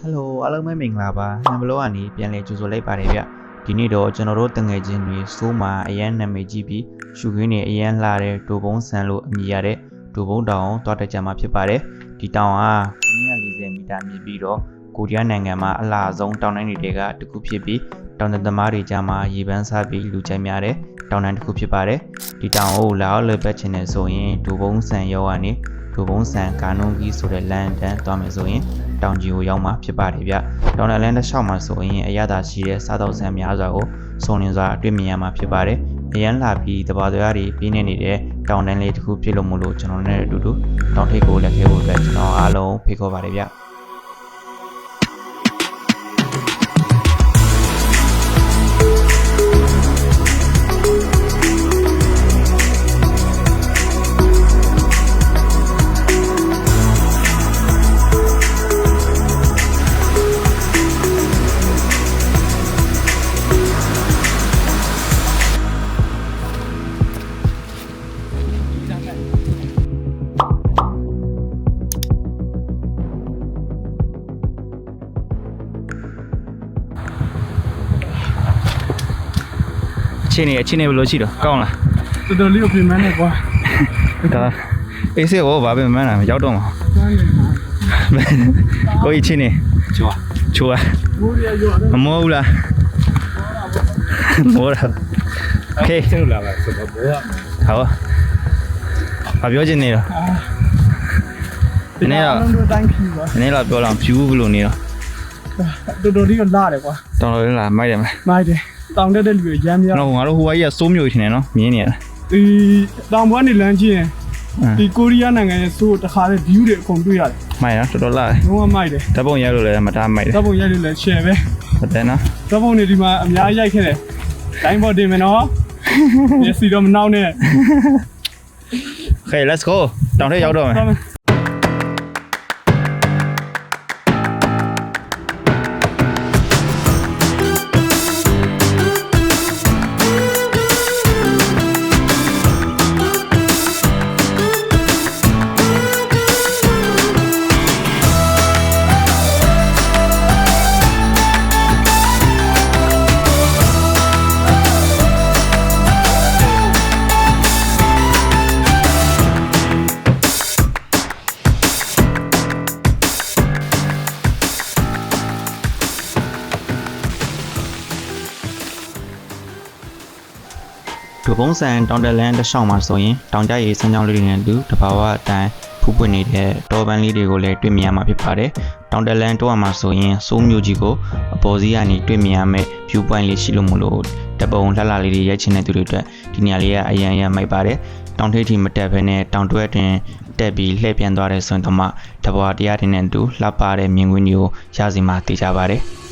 ဟယ်လိုအားလုံးပဲမင်္ဂလာပါနံဘလောကနေပြန်လည်ကြိုဆိုလိုက်ပါတယ်ဗျဒီနေ့တော့ကျွန်တော်တို့တငယ်ချင်းတွေစိုးမှာအရန်နာမည်ကြီးပြီးရှုခင်းနေအရန်လာတဲ့ဒိုဘုံဆန်လို့အမည်ရတဲ့ဒိုဘုံတောင်သွားတက်ကြမှာဖြစ်ပါတယ်ဒီတောင်က940မီတာမြင့်ပြီးတော့ကိုရီးယားနိုင်ငံမှာအလားဆုံးတောင်တန်းတွေကတစ်ခုဖြစ်ပြီးတောင်တန်းသမားတွေကြားမှာရေပန်းစားပြီးလူကြိုက်များတဲ့တောင်တန်းတစ်ခုဖြစ်ပါတယ်ဒီတောင်ကိုလာအောင်လွယ်ပတ်ချင်တယ်ဆိုရင်ဒိုဘုံဆန်ရောကနေဒိုဘုံဆန်ကာနုံကြီးဆိုတဲ့လမ်းတန်းသွားမယ်ဆိုရင် တောင်ကြီးကိုရောက်မှာဖြစ်ပါတယ်ဗျ။တောင်တလန်းတစ်လျှောက်မှာဆိုရင်အရသာရှိတဲ့စားတော့ဆန်များစွာကိုစုံလင်စွာတွေ့မြင်ရမှာဖြစ်ပါတယ်။အရန်လာပြီးတဘာတရားတွေပြင်းနေနေတဲ့တောင်တန်းလေးတစ်ခုဖြစ်လို့မလို့ကျွန်တော်နဲ့အတူတူတောင်ထိပ်ကိုလက်ခဲဖို့အတွက်ကျွန်တော်အားလုံးဖိတ်ခေါ်ပါတယ်ဗျ။ အခြေအနေအခြေအနေဘယ်လိုရှိတော့ကောင်းလား တော်တော်လေးကိုပြင်ပန်းနေကွာ ဒါအေးစေဘောဘာပဲမမှန်းတာရောက်တော့မှာ ကျွမ်းနေမှာ ကိုကြီးချင်းနေ ချွာ ချိုးอ่ะ ဘိုးရရောတယ် မမောဘူးလားမောတာโอเค ဆင်းလာပါဆိုတော့ဘောက ဟောဘာပြောချင်နေတော့ ဒီနေ့တော့ လုံးတို့တိုင်းခီပါ နည်းတော့ပြောလောက် view ဘယ်လိုနေတော့ တော်တော်လေးကလာတယ်ကွာ တောင်းလို့လားမိုက်တယ်မလား မိုက်တယ် တောင်တက်တဲ့လူတွေရမ်းများတော့ငါတို့ဟိုဘကြီးကစိုးမျိုးထင်တယ်နော်မြင်းနေရတာဒီတောင်ဘွားနေလမ်းချင်းအင်းဒီကိုရီးယားနိုင်ငံရဲ့စိုးတခါတဲ့ view တွေအကုန်တွေ့ရတယ်မိုက်နော်တော်တော်လာတယ်လုံးဝမိုက်တယ်ဓာတ်ပုံရိုက်လို့လည်းမတားမိုက်တယ်သဘောရိုက်လို့လည်း share ပဲဟုတ်တယ်နော်သဘောနေဒီမှာအများကြီးရိုက်ခဲ့တယ်တိုင်းပေါ်တင်မယ်နော်မျက်စိတော့မနှောင်းနဲ့ Okay let's go တောင်ထက်ရောက်တော့မယ် ဒုဘုံဆန်တောင်တလန်တစ်လျှောက်မှာဆိုရင်တောင်ကြရေစမ်းကြောင်းလေးတွေနဲ့အတူတဘာဝအတိုင်းဖူးပွင့်နေတဲ့တောပန်းလေးတွေကိုလည်းတွေ့မြင်ရမှာဖြစ်ပါတယ်။တောင်တလန်တော့မှာဆိုရင်စိုးမျိုးကြီးကိုအပေါ်စီးကနေတွေ့မြင်ရမယ့် view point လေးရှိလို့မလို့တပုံလှလှလေးတွေရိုက်ချင်တဲ့သူတွေအတွက်ဒီနေရာလေးကအရန်အရန်မိုက်ပါတယ်။တောင်ထိပ်ထိမတက်ဘဲနဲ့တောင်တွဲတွင်တက်ပြီးလှည့်ပြန်သွားတဲ့ဆိုရင်တော့မှတဘာဝတရားတွေနဲ့အတူလှပတဲ့မြင်ကွင်းတွေကိုရစီမှာသိကြပါတယ်။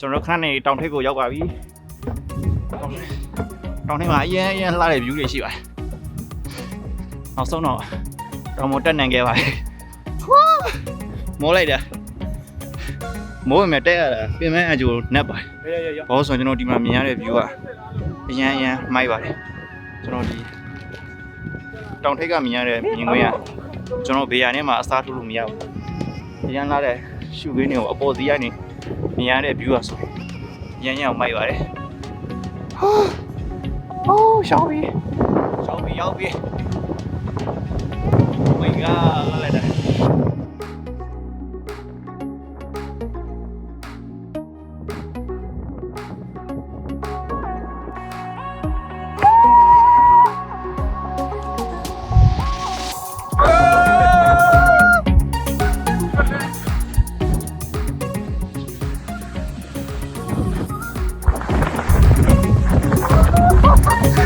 ကျွန်တော်တို့ခဏနေတောင်ထိပ်ကိုရောက်ပါပြီတောင်တောင်ထိပ်မှာအရင်အရင်လှတဲ့ view တွေရှိပါတယ်နောက်ဆုံးတော့တောင်မတက်နိုင်ခဲ့ပါဘူးဟွာမိုးလိုက်တယ်မိုးဝင်မဲ့တက်ရတာပြင်မဲ့အကျိုးနက်ပါတယ်ရရရဘောဆိုကျွန်တော်ဒီမှာမြင်ရတဲ့ view ကအရန်အရန်မိုက်ပါတယ်ကျွန်တော်ဒီတောင်ထိပ်ကမြင်ရတဲ့မြင်ကွင်းကကျွန်တော်ဘေးရနဲ့မှာအစားထိုးလို့မရဘူးအရန်လာတဲ့ရှုခင်းတွေကိုအပေါ်စီးကနေမြင် ရတဲ့ view อ่ะဆိုရမ်းရအောင်မိုက်ပါတယ်ဟာအိုးရှောင်းပြီရှောင်းပြီရောက်ပြီ Oh my god လာလို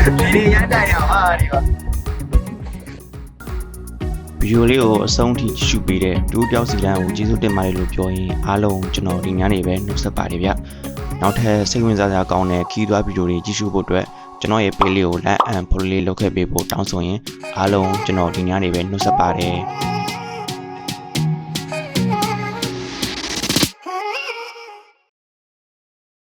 ဒီရမ်းတိုင်ရပါဒီပါ view ဒီယိုလေးကိုအဆုံးထိကြည့်ရှုပေးတဲ့ဒူးတယောက်စီတန်းကိုကျေးဇူးတင်ပါတယ်လို့ပြောရင်အားလုံးကျွန်တော်ဒီညနေပဲနှုတ်ဆက်ပါတယ်ဗျနောက်ထပ်စိတ်ဝင်စားစရာကောင်းတဲ့ခီးသွွားဗီဒီယိုတွေကြည့်ရှုဖို့အတွက်ကျွန်တော်ရဲ့ page လေးကို like and follow လေးလုပ်ခဲ့ပေးဖို့တောင်းဆိုရင်အားလုံးကျွန်တော်ဒီညနေပဲနှုတ်ဆက်ပါတယ်